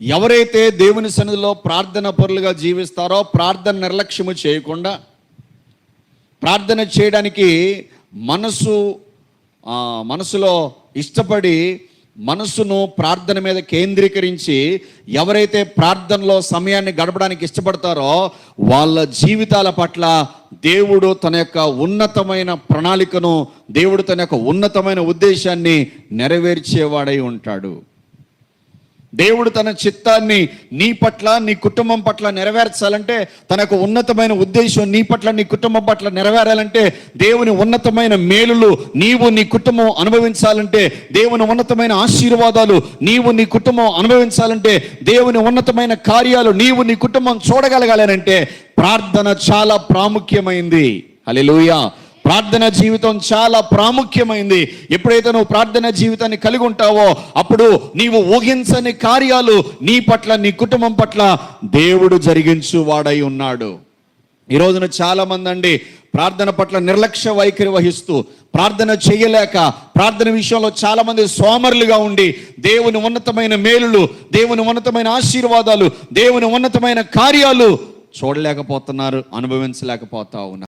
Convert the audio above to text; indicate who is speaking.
Speaker 1: ఎవరైతే దేవుని సన్నిధిలో ప్రార్థన పరులుగా జీవిస్తారో ప్రార్థన నిర్లక్ష్యము చేయకుండా ప్రార్థన చేయడానికి మనసు మనసులో ఇష్టపడి మనసును ప్రార్థన మీద కేంద్రీకరించి ఎవరైతే ప్రార్థనలో సమయాన్ని గడపడానికి ఇష్టపడతారో వాళ్ళ జీవితాల పట్ల దేవుడు తన యొక్క ఉన్నతమైన ప్రణాళికను దేవుడు తన యొక్క ఉన్నతమైన ఉద్దేశాన్ని నెరవేర్చేవాడై ఉంటాడు. దేవుడు తన చిత్తాన్ని నీ పట్ల నీ కుటుంబం పట్ల నెరవేర్చాలంటే తనకు ఉన్నతమైన ఉద్దేశం నీ పట్ల నీ కుటుంబం పట్ల నెరవేరాలంటే దేవుని ఉన్నతమైన మేలులు నీవు నీ కుటుంబం అనుభవించాలంటే దేవుని ఉన్నతమైన ఆశీర్వాదాలు నీవు నీ కుటుంబం అనుభవించాలంటే దేవుని ఉన్నతమైన కార్యాలు నీవు నీ కుటుంబం చూడగలగాలనంటే ప్రార్థన చాలా ప్రాముఖ్యమైంది. హల్లెలూయా. ప్రార్థన జీవితం చాలా ప్రాముఖ్యమైంది. ఎప్పుడైతే నువ్వు ప్రార్థన జీవితాన్ని కలిగి ఉంటావో అప్పుడు నీవు ఊహించని కార్యాలు నీ పట్ల నీ కుటుంబం పట్ల దేవుడు జరిగించు వాడై ఉన్నాడు. ఈ రోజున చాలా మంది అండి ప్రార్థన పట్ల నిర్లక్ష్య వైఖరి వహిస్తూ ప్రార్థన చేయలేక ప్రార్థన విషయంలో చాలా మంది సోమరులుగా ఉండి దేవుని ఉన్నతమైన మేలులు దేవుని ఉన్నతమైన ఆశీర్వాదాలు దేవుని ఉన్నతమైన కార్యాలు చూడలేకపోతున్నారు అనుభవించలేకపోతా ఉన్నారు.